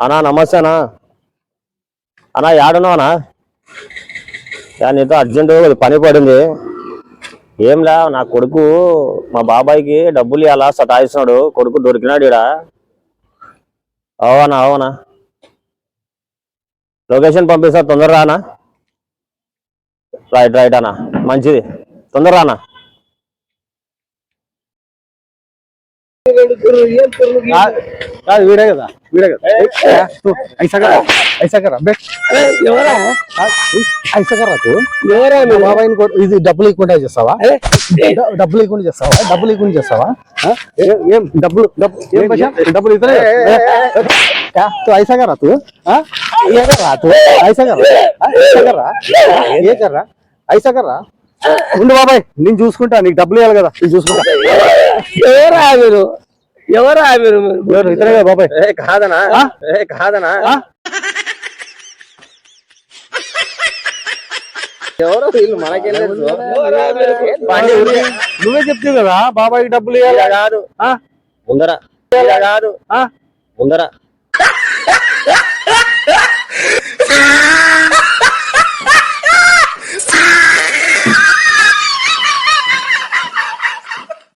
అన్నా నమస్తే అన్నా. అన్నా యాడున్నావనా యా నీతో అర్జెంటు పని పడింది. ఏంలా నా కొడుకు మా బాబాయ్కి డబ్బులు ఇవ్వాలా సతాయిస్తున్నాడు. కొడుకు దొరికినాడు ఈడ. అవునా అవునా? లొకేషన్ పంపిస్తా తొందర రానా రైట్ రైట్ అన్నా. మంచిది. తొందర రానా కాదు వీడే కదా వీడే కదా. ఐసా కరా ఐసా కరా బే. ఎవరా? ఐసా కరా తూ. ఎవరా మా బాబాయ్ని ఇది డబ్బులు ఇవ్వకుండా చేస్తావా? డబ్బులు ఇవ్వకుండా చేస్తావా? డబ్బులు ఇవ్వకుండా చేస్తావా? ఏ- డబ్బులు? డబ్బులు ఐసా కరా ఆ? ఐసా కర్రా ఏ కర్రా ఐసా కర్రా ఉండు బాబాయ్ నేను చూసుకుంటా నీకు డబ్బులు ఇవ్వాలి కదా నేను చూసుకుంటా. ఎవరా మీరు? ఎవరా మీరు ఎవరు? ఇతనే కదా బాబాయ్. ఏ కాదనా? ఏ కాదనా? ఎవరో వీళ్ళు మనకేం తెలుసు ఎవరా? మీరు? బండి ఊరికే? నువ్వే చెప్తావు కదా బాబాయ్కి డబ్బులు కాదు. ఆ? ముందర. కాదు. ఆ? ముందర.